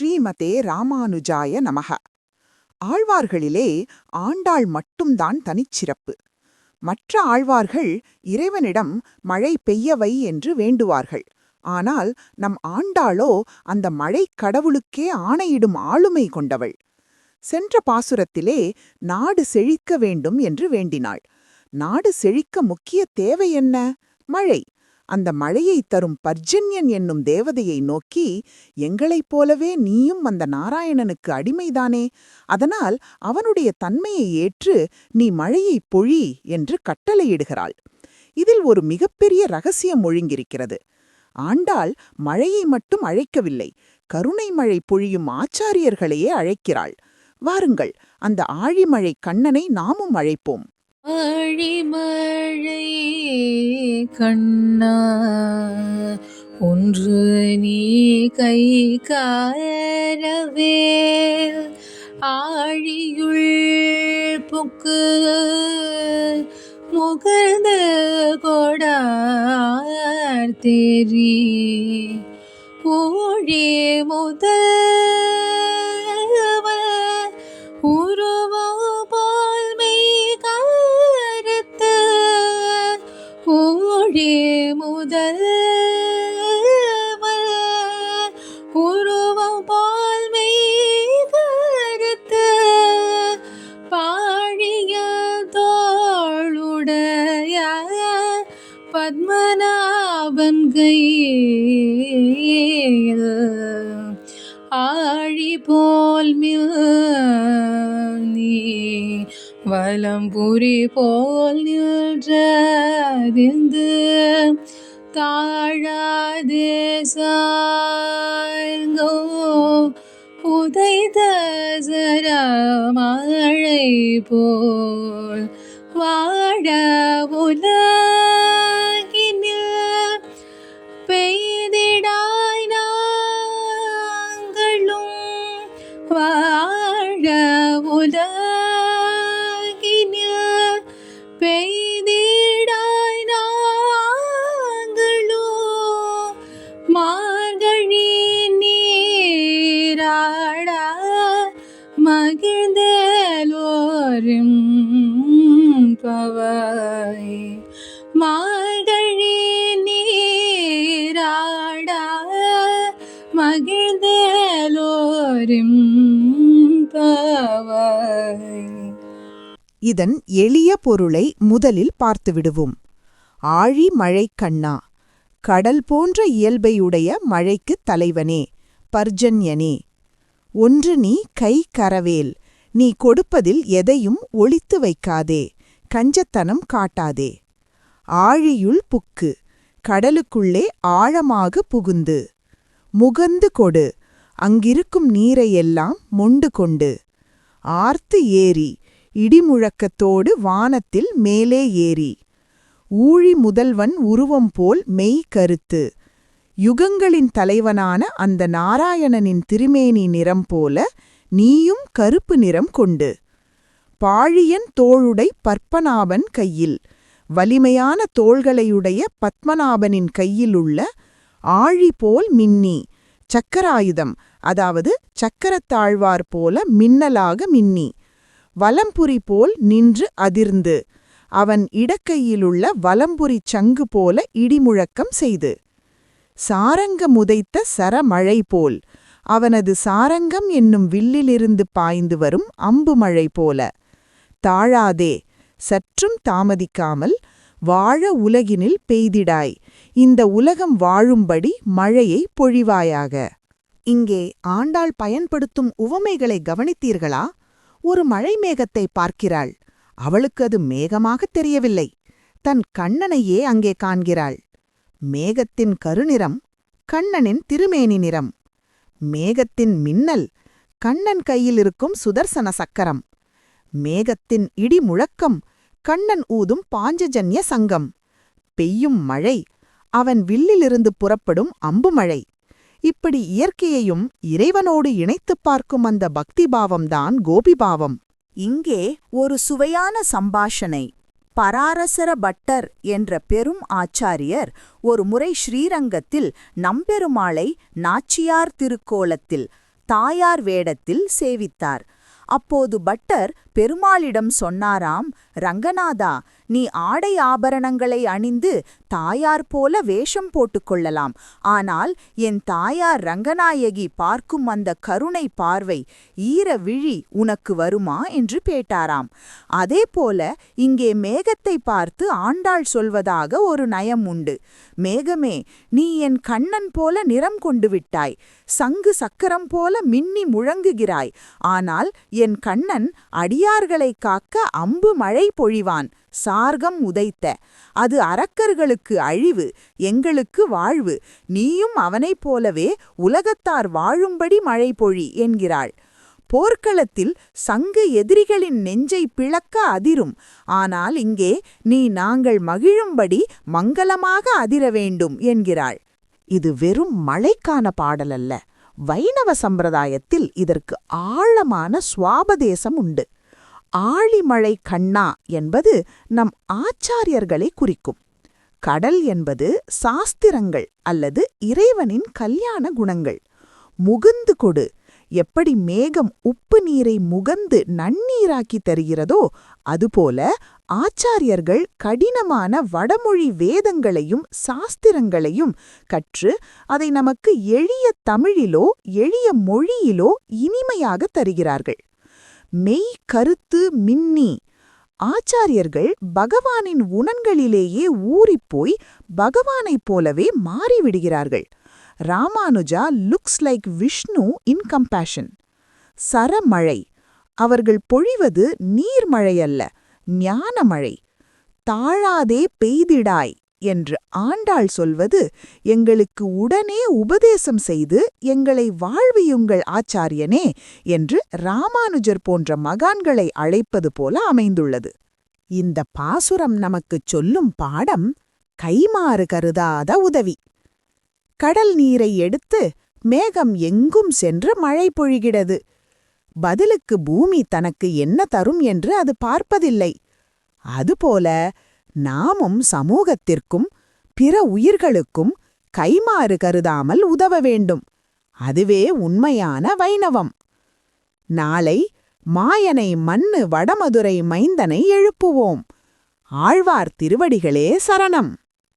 ஸ்ரீமதே ராமானுஜாய நமக. ஆழ்வார்களிலே ஆண்டாள் மட்டும்தான் தனிச்சிறப்பு. மற்ற ஆழ்வார்கள் இறைவனிடம் மழை பெய்யவை என்று வேண்டுவார்கள். ஆனால் நம் ஆண்டாளோ அந்த மழை கடவுளுக்கே ஆணையிடும் ஆளுமை கொண்டவள். சென்ற பாசுரத்திலே நாடு செழிக்க வேண்டும் என்று வேண்டினாள். நாடு செழிக்க முக்கிய தேவை என்ன? மழை. அந்த மழையை தரும் பர்ஜன்யன் என்னும் தேவதையை நோக்கி எங்களைப் போலவே நீயும் அந்த நாராயணனுக்கு அடிமைதானே? அதனால் அவனுடைய தன்மையை ஏற்று நீ மழையைப் பொழி என்று கட்டளையிடுகிறாள். இதில் ஒரு மிகப்பெரிய ரகசியம் ஒழுங்கிருக்கிறது ஆண்டாள் மழையை மட்டும் அழைக்கவில்லை கருணை மழை பொழியும் ஆச்சாரியர்களையே அழைக்கிறாள். வாருங்கள் அந்த ஆழிமழை கண்ணனை நாமும் அழைப்போம். ஆழிமழை கண்ணா ஒன்று நீ கை காரவேல் ஆழியுள் புக்கு முகர்ந்த கொடார் தேரி ஊழி முதல் உருவம் போல் மெய் பாழிய தோளுடைய பத்மநாபன் கையில் ஆழி போல் மில் நீ வலம்புரி போல் நின்றதிந்து தாழாதே சார்ந்தோ உதைத மழை போல் வாழ உலகினில் இதன் எளிய பொருளை முதலில் பார்த்துவிடுவோம் ஆழி மழை கண்ணா. கடல் போன்ற இயல்பையுடைய மழைக்குத் தலைவனே பர்ஜன்யனே. ஒன்று நீ கை கரவேல். நீ கொடுப்பதில் எதையும் ஒளித்து வைக்காதே கஞ்சத்தனம் காட்டாதே. ஆழியுள் புக்கு. கடலுக்குள்ளே ஆழமாக புகுந்து. முகந்து கொடு. அங்கிருக்கும் நீரையெல்லாம் மொண்டு கொண்டு ஆர்த்து ஏறி இடிமுழக்கத்தோடு வானத்தில் மேலே ஏறி ஊழி முதல்வன் உருவம் போல் மெய் கருத்து யுகங்களின் தலைவனான அந்த நாராயணனின் திருமேனி நிறம் போல நீயும் கருப்பு நிறம் கொண்டு பாழியன் தோளுடை பற்பநாபன் கையில் வலிமையான தோள்களையுடைய பத்மநாபனின் கையிலுள்ள ஆழி போல் மின்னி சக்கராயுதம் அதாவது சக்கரத்தாழ்வார் போல மின்னலாக மின்னி. வலம்புரி போல் நின்று அதிர்ந்து. அவன் இடக்கையிலுள்ள வலம்புரிச் சங்கு போல இடிமுழக்கம் செய்து. சாரங்க முதைத்த சரமழை போல். அவனது சாரங்கம் என்னும் வில்லிலிருந்து பாய்ந்து வரும் அம்பு மழை போல. தாழாதே சற்றும் தாமதிக்காமல் வாழ உலகினில் பெய்திடாய். இந்த உலகம் வாழும்படி மழையை பொழிவாயாக. இங்கே ஆண்டாள் பயன்படுத்தும் உவமைகளை கவனித்தீர்களா? ஒரு மழை மேகத்தை பார்க்கிறாள். அவளுக்கு அது மேகமாகத் தெரியவில்லை. தன் கண்ணனையே அங்கே காண்கிறாள். மேகத்தின் கருநிறம் கண்ணனின் திருமேனி நிறம். மேகத்தின் மின்னல் கண்ணன் கையிலிருக்கும் சுதர்சன சக்கரம். மேகத்தின் இடி முழக்கம் கண்ணன் ஊதும் பாஞ்சஜன்ய சங்கம். பெய்யும் மழை அவன் வில்லிலிருந்து புறப்படும் அம்புமழை. இப்படி இயற்கையையும் இறைவனோடு இணைத்துப் பார்க்கும் அந்த பக்திபாவம்தான் கோபிபாவம். இங்கே ஒரு சுவையான சம்பாஷணை. பராரசர பட்டர் என்ற பெரும் ஆச்சாரியர் ஒரு முறை ஸ்ரீரங்கத்தில் நம்பெருமாளை நாச்சியார் திருக்கோலத்தில் தாயார் வேடத்தில் சேவித்தார். அப்போது பட்டர் பெருமாளிடம் சொன்னாராம் ரங்கநாதா நீ ஆடை ஆபரணங்களை அணிந்து தாயார் போல வேஷம் போட்டுக்கொள்ளலாம் ஆனால் என் தாயார் ரங்கநாயகி பார்க்கும் அந்த கருணை பார்வை ஈர விழி உனக்கு வருமா? என்று கேட்டாராம். அதேபோல இங்கே மேகத்தை பார்த்து ஆண்டாள் சொல்வதாக ஒரு நயம் உண்டு. மேகமே நீ என் கண்ணன் போல நிறம் கொண்டு விட்டாய். சங்கு சக்கரம் போல மின்னி முழங்குகிறாய். ஆனால் என் கண்ணன் அடியார்களைக் காக்க அம்பு மழை பொழிவான். சார்கம் உதைத்த. அது அரக்கர்களுக்கு அழிவு எங்களுக்கு வாழ்வு. நீயும் அவனைப் போலவே உலகத்தார் வாழும்படி மழை பொழி என்கிறாள். போர்க்களத்தில் சங்கு எதிரிகளின் நெஞ்சை பிளக்க அதிரும். ஆனால் இங்கே நீ நாங்கள் மகிழும்படி மங்களமாக அதிர வேண்டும் என்கிறாள். இது வெறும் மழைக்கான பாடலல்ல. வைணவ சம்பிரதாயத்தில் இதற்கு ஆழமான சுவாபதேசம் உண்டு. ஆழிமழை கண்ணா என்பது நம் ஆச்சாரியர்களை குறிக்கும். கடல் என்பது சாஸ்திரங்கள் அல்லது இறைவனின் கல்யாண குணங்கள். முகுந்து கொடு. எப்படி மேகம் உப்பு நீரை முகந்து நன்னீராக்கி தருகிறதோ அதுபோல ஆச்சாரியர்கள் கடினமான வடமொழி வேதங்களையும் சாஸ்திரங்களையும் கற்று அதை நமக்கு எளிய தமிழிலோ எளிய மொழியிலோ இனிமையாக தருகிறார்கள். மெய் கருத்து மின்னி. ஆச்சாரியர்கள் பகவானின் உணன்களிலேயே ஊறிப்போய் பகவானைப் போலவே மாறிவிடுகிறார்கள். Ramanuja looks like Vishnu in compassion. சரமழை. அவர்கள் பொழிவது நீர்மழையல்ல ஞானமழை. தாழாதே பெய்திடாய். என்று ஆண்டாள் சொல்வது எங்களுக்கு உடனே உபதேசம் செய்து எங்களை வாழ்வியுங்கள் ஆச்சாரியனே என்று ராமானுஜர் போன்ற மகான்களை அழைப்பது போல அமைந்துள்ளது. இந்த பாசுரம் நமக்குச் சொல்லும் பாடம் கைமாறு கருதாத உதவி. கடல் நீரை எடுத்து மேகம் எங்கும் சென்று மழை பொழிகிறது. பதிலுக்கு பூமி தனக்கு என்ன தரும் என்று அது பார்ப்பதில்லை. அதுபோல நாமும் சமூகத்திற்கும் பிற உயிர்களுக்கும் கைமாறு கருதாமல் உதவ வேண்டும். அதுவே உண்மையான வைணவம். நாளை மாயனை மண்ணு வடமதுரை மைந்தனை எழுப்புவோம். ஆழ்வார் திருவடிகளே சரணம்.